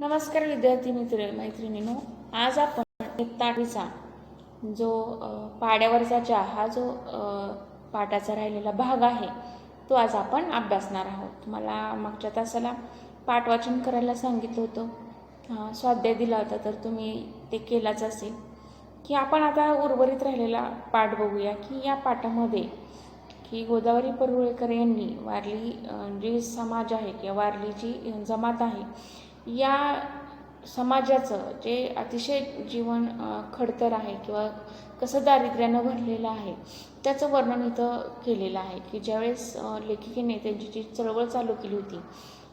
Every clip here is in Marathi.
नमस्कार विद्यार्थी मित्र मैत्रिणींनो आज आपण एक आठवीचा जो पाड्यावरचा चहा हा जो पाटाचा पाठाचा राहिलेला भाग आहे तो आज आपण अभ्यासणार आहोत. मला मागच्या तासाला पाठवाचन करायला सांगितलं होतं. स्वाध्याय दिला होता तर तुम्ही ते केलाच असेल. की आपण आता उर्वरित राहिलेला पाठ बघूया की या पाठामध्ये की गोदावरी परुळेकर यांनी वारली जी समाज आहे किंवा वारली जी जमात आहे या समाजाचं जे अतिशय जीवन खडतर आहे किंवा कसं दारिद्र्यानं भरलेलं आहे त्याचं वर्णन इथं केलेलं आहे की ज्यावेळेस लेखिकेने त्यांची जी चळवळ चालू केली होती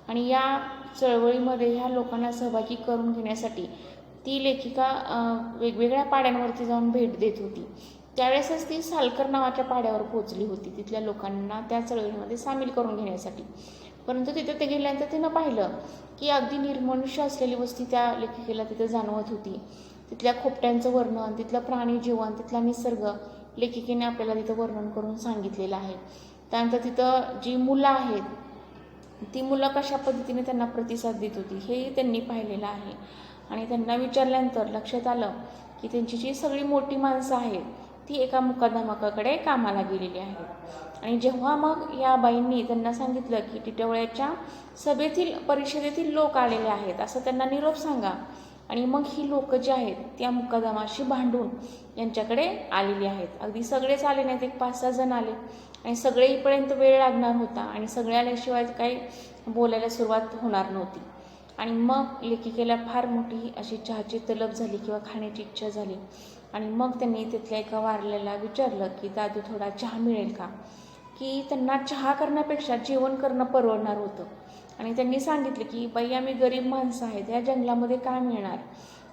आणि या चळवळीमध्ये ह्या लोकांना सहभागी करून घेण्यासाठी ती लेखिका वेगवेगळ्या पाड्यांवरती जाऊन भेट देत होती. त्यावेळेसच ती सालकर नावाच्या पाड्यावर पोहोचली होती. तिथल्या लोकांना त्या चळवळीमध्ये सामील करून घेण्यासाठी. परंतु तिथं ते गेल्यानंतर तिनं पाहिलं की अगदी निर्मनुष्य असलेली वस्ती त्या लेखिकेला तिथे जाणवत होती. तिथल्या खोपट्यांचं वर्णन तिथलं प्राणी जीवन तिथला निसर्ग लेखिकेने आपल्याला तिथं वर्णन करून सांगितलेलं आहे. त्यानंतर तिथं जी मुलं आहेत ती मुलं कशा पद्धतीने त्यांना प्रतिसाद देत होती हेही त्यांनी पाहिलेलं आहे. आणि त्यांना विचारल्यानंतर लक्षात आलं की त्यांची जी सगळी मोठी माणसं आहेत ती एका मुकादमाकाकडे कामाला गेलेली आहे. आणि जेव्हा मग या बाईंनी त्यांना सांगितलं की टिटवळ्याच्या सभेतील परिषदेतील लोक आलेले आहेत असं त्यांना निरोप सांगा. आणि मग ही लोक जी आहेत त्या मुकादमाशी भांडून यांच्याकडे आलेली आहेत. अगदी सगळेच आले नाहीत एक पाच सहा जण आले. आणि सगळे येईपर्यंत वेळ लागणार होता आणि सगळे आल्याशिवाय काही बोलायला सुरुवात होणार नव्हती. आणि मग लेखिकेला फार मोठी अशी चहाची तलब झाली किंवा खाण्याची इच्छा झाली. आणि मग त्यांनी तिथल्या एका वारल्याला विचारलं की दादू थोडा चहा मिळेल का? की त्यांना चहा करण्यापेक्षा जेवण करणं परवडणार होतं. आणि त्यांनी सांगितलं की बाई आम्ही गरीब माणसं आहेत या जंगलामध्ये काय मिळणार?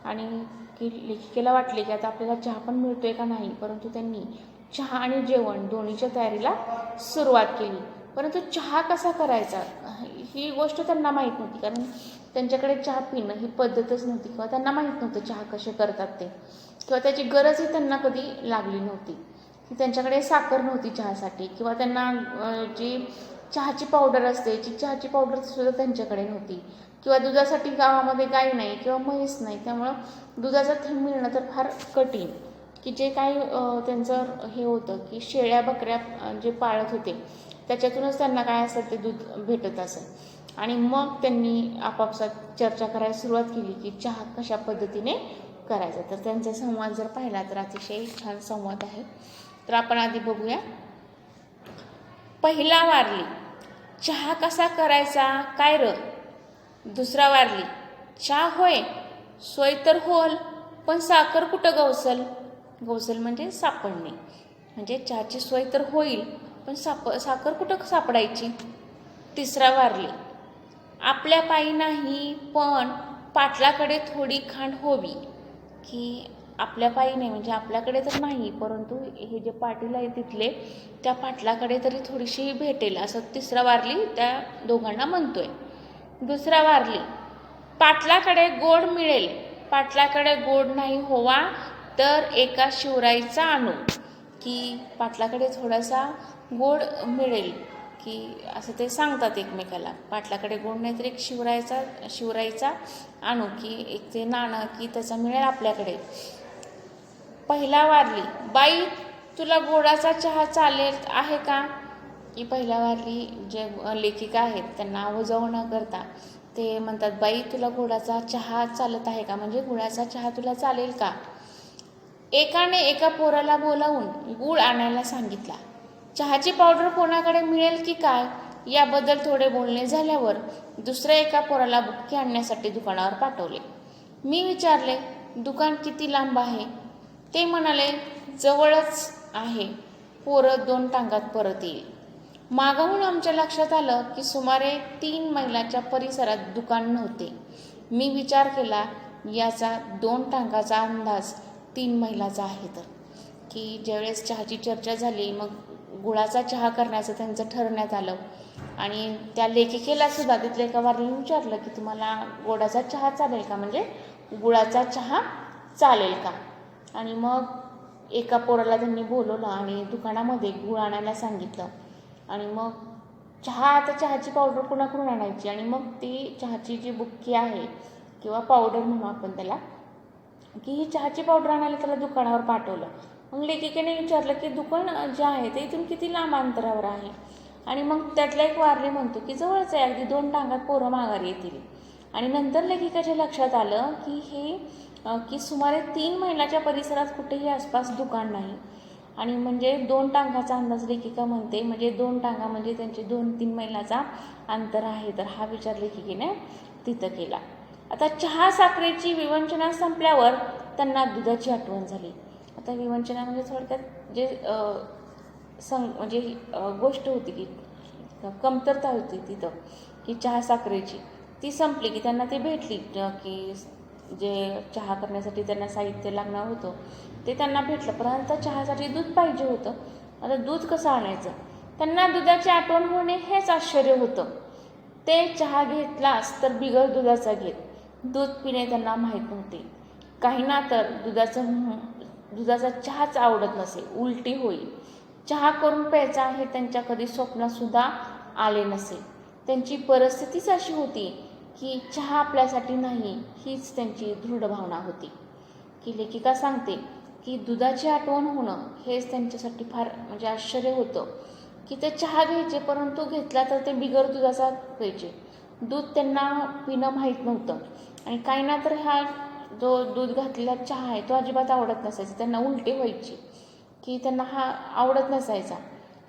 आणि की लेखिकेला वाटले की आता आपल्याला चहा पण मिळतोय का नाही? परंतु त्यांनी चहा आणि जेवण दोन्हीच्या तयारीला सुरुवात केली. परंतु चहा कसा करायचा ही गोष्ट त्यांना माहीत नव्हती. कारण त्यांच्याकडे चहा पिणं ही पद्धतच नव्हती किंवा त्यांना माहीत नव्हतं चहा कसे करतात ते. किंवा त्याची गरजही त्यांना कधी लागली नव्हती. की त्यांच्याकडे साखर नव्हती चहासाठी किंवा त्यांना जी चहाची पावडर असते जी चहाची पावडर सुद्धा त्यांच्याकडे नव्हती. किंवा दुधासाठी गावामध्ये गाय नाही किंवा म्हैस नाही त्यामुळं दुधाचा थेंब मिळणं तर फार कठीण. की जे काही त्यांचं हे होतं की शेळ्या बकऱ्या जे पाळत होते त्याच्यातूनच त्यांना काय असेल ते दूध भेटत असेल. आणि मग त्यांनी आपापसात चर्चा करायला सुरुवात केली की चहा कशा पद्धतीने करायचा. तर त्यांचा संवाद जर पाहिला तर अतिशय छान संवाद आहे. तर आपण आधी बघूया. पहिला वारली. चहा कसा करायचा? काय र? दुसरा वारली. चहा होय सोय तर होल पण साखर कुठं गवसल? गवसल म्हणजे सापडणे. म्हणजे चहाची सोय तर होईल पण साप साखर कुठं सापडायची? तिसरा वारली. आपल्या पायी नाही पण पाटलाकडे थोडी खांड होवी. की आपल्या पायी नाही म्हणजे आपल्याकडे तर नाही परंतु हे जे पाटील आहे तिथले त्या पाटलाकडे तरी थोडीशी भेटेल. असं तिसरा वारली त्या दोघांना म्हणतोय. दुसरा वारली पाटलाकडे गोड मिळेल. पाटलाकडे गोड नाही होवा तर एका शिवराईचा आणू. की पाटलाकडे थोडासा गोड मिळेल. की असं ते सांगतात एकमेकाला. पाटलाकडे गोड नाही तर एक शिवरायचा शिवराईचा आणू की एक ते नाणं की त्याचा मिळेल आपल्याकडे. पहिला वारली बाई तुला गोडाचा चहा चालेल आहे का? की पहिला वारली जे लेखिका आहेत त्यांना आवाजावं न करता ते म्हणतात बाई तुला गोडाचा चहा चालत आहे का? म्हणजे गुळाचा चहा तुला चालेल का? एकाने एका पोराला बोलावून गुळ आणायला सांगितला. चहाची पावडर कोणाकडे मिळेल की काय याबद्दल थोडे बोलणे झाल्यावर दुसऱ्या एका पोराला बुटके आणण्यासाठी दुकानावर पाठवले. मी विचारले दुकान किती लांब आहे? ते म्हणाले जवळच आहे. पोरं दोन टांगात परत येईल. मागाहून आमच्या लक्षात आलं की सुमारे तीन मैलाच्या परिसरात दुकान नव्हते. मी विचार केला याचा दोन टांगाचा अंदाज तीन मैलाचा आहे तर. की ज्यावेळेस चहाची चर्चा झाली मग गुळाचा चहा करण्याचं त्यांचं ठरवण्यात आलं. आणि त्या लेखिकेला सुद्धा तिथल्या एका वारीने विचारलं की तुम्हाला गोडाचा चहा चालेल का? म्हणजे गुळाचा चहा चालेल का? आणि मग एका पोराला त्यांनी बोलवलं आणि दुकानामध्ये गुळ आणायला सांगितलं. आणि मग चहा आता चहाची पावडर कुणाकडून आणायची? आणि मग ती चहाची जी बुक्की आहे किंवा पावडर म्हणू आपण त्याला की ही चहाची पावडर आणायला त्याला दुकानावर पाठवलं. मग लेखिकेने विचारलं की दुकान जे आहे ते इथून किती लांब अंतरावर आहे? आणि मग त्यातला एक वारले म्हणतो की जवळच आहे. अगदी दोन टांगात पोरं माघारी येतील. आणि नंतर लेखिकाच्या लक्षात आलं की हे की सुमारे तीन मैलाच्या परिसरात कुठेही आसपास दुकान नाही. आणि म्हणजे दोन टांगाचा अंदाज लेखिका म्हणते म्हणजे दोन टांगा म्हणजे त्यांचे दोन तीन मैलाचा अंतर आहे. तर हा विचार लेखिकेने तिथं केला. आता चहा साखरेची विवंचना संपल्यावर त्यांना दुधाची आठवण झाली. आता विवंचना म्हणजे थोडक्यात जे सं म्हणजे गोष्ट होती की कमतरता होती तिथं की चहा साखरेची. ती संपली की त्यांना ती भेटली की जे चहा करण्यासाठी त्यांना साहित्य लागणार होतं ते त्यांना भेटलं. परंतु चहासाठी दूध पाहिजे होतं. आता दूध कसं आणायचं? त्यांना दुधाची आठवण होणे हेच आश्चर्य होतं. ते चहा घेतलास तर बिगर दुधाचा घेत. दूध पिणे त्यांना माहीत नव्हते. काहींना तर दुधाचं दुधाचा चहाच आवडत नसे उलटी होईल. चहा करून प्यायचा हे त्यांच्या कधी स्वप्नातसुद्धा आले नसे. त्यांची परिस्थितीच अशी होती की चहा आपल्यासाठी नाही हीच त्यांची दृढ भावना होती. की लेखिका सांगते की दुधाची आठवण होणं हेच त्यांच्यासाठी फार म्हणजे आश्चर्य होतं. की ते चहा घ्यायचे परंतु घेतला तर ते बिगर दुधाचा प्यायचे दूध त्यांना पिणं माहीत नव्हतं. आणि काही ना तर ह्या जो दूध घातलेला चहा आहे तो अजिबात आवडत नसायचा. त्यांना उलटी व्हायची. की त्यांना हा आवडत नसायचा.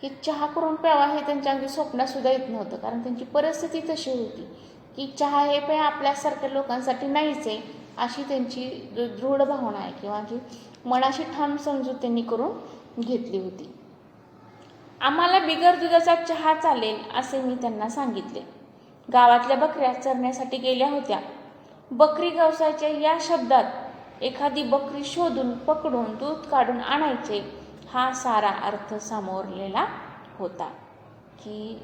की चहा करून प्यावा हे त्यांच्या अगदी स्वप्नातसुद्धा येत नव्हतं. कारण त्यांची परिस्थिती तशी होती. की चहा हे पेय आपल्यासारख्या लोकांसाठी नाहीच आहे अशी त्यांची दृढ भावना आहे. किंवा जी मनाशी ठाम समजूत त्यांनी करून घेतली होती. आम्हाला बिगर दुधाचा चहा चालेल असे मी त्यांना सांगितले. गावातल्या बकऱ्या चरण्यासाठी गेल्या होत्या. बकरी व्यवसायाच्या या शब्दात एखादी बकरी शोधून पकडून दूध काढून आणायचे हा सारा अर्थ सामोरलेला होता. की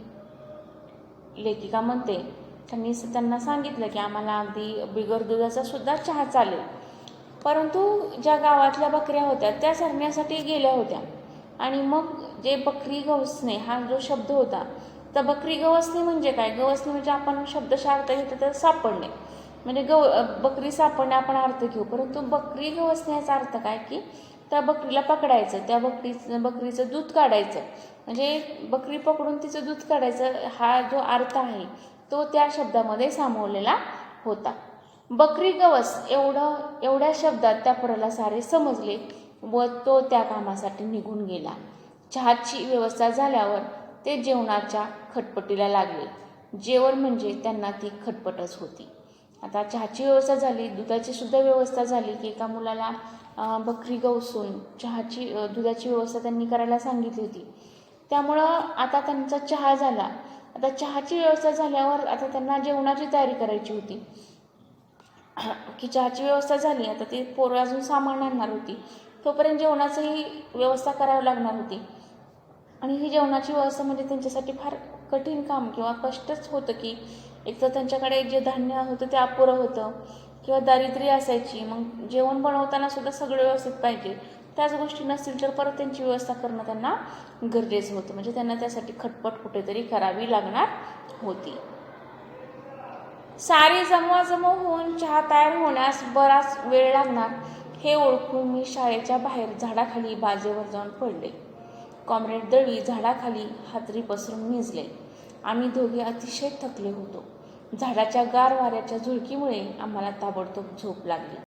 लेखिका म्हणते त्यांनी त्यांना सांगितलं की आम्हाला अगदी बिगर दुधाचा सुद्धा चहा चालेल. परंतु ज्या गावातल्या बकऱ्या होत्या त्या चरण्यासाठी गेल्या होत्या. आणि मग जे बकरी गवसणे हा जो शब्द होता तर बकरी गवसणे म्हणजे काय? गवसणे म्हणजे आपण शब्दशः अर्थ घेतो तर सापडणे. म्हणजे गव बकरी सापडणे आपण अर्थ घेऊ. परंतु बकरी गवसणे याचा अर्थ काय की त्या बकरीला पकडायचं त्या बकरीचं बकरीचं दूध काढायचं. म्हणजे बकरी पकडून तिचं दूध काढायचं हा जो अर्थ आहे तो त्या शब्दामध्ये सामावलेला होता. बकरी गवस एवढं एवढ्या शब्दात त्या पोराला सारे समजले व तो त्या कामासाठी निघून गेला. चहाची व्यवस्था झाल्यावर ते जेवणाच्या खटपटीला लागले. जेवण म्हणजे त्यांना ती खटपटच होती. आता चहाची व्यवस्था झाली दुधाची सुद्धा व्यवस्था झाली की एका मुलाला बकरी गवसून चहाची दुधाची व्यवस्था त्यांनी करायला सांगितली होती. त्यामुळं आता त्यांचा चहा झाला. आता चहाची व्यवस्था झाल्यावर आता त्यांना जेवणाची तयारी करायची होती. की चहाची व्यवस्था झाली आता ती पोरं अजून सामान आणणार होती. तोपर्यंत जेवणाचंही व्यवस्था करावी लागणार होती. आणि ही जेवणाची व्यवस्था म्हणजे त्यांच्यासाठी फार कठीण काम किंवा कष्टच होतं की एक तर त्यांच्याकडे जे धान्य होतं ते अपुरं होतं किंवा दारिद्र्य असायची मग जेवण बनवताना सुद्धा सगळं व्यवस्थित पाहिजे. त्याच गोष्टी नसतील तर परत त्यांची व्यवस्था करणं त्यांना गरजेचं होतं. म्हणजे त्यांना त्यासाठी खटपट कुठेतरी करावी लागणार होती. सारी जमवाजमव होऊन चहा तयार होण्यास बराच वेळ लागणार हे ओळखून मी शाळेच्या बाहेर झाडाखाली बाजेवर जाऊन पडले. कॉम्रेड दळवी झाडाखाली हातरी पसरून निजले आम्ही दोघे अतिशय थकले होतो. झाडाच्या गार वाऱ्याच्या झुळकीमुळे आम्हाला ताबडतोब झोप लागली.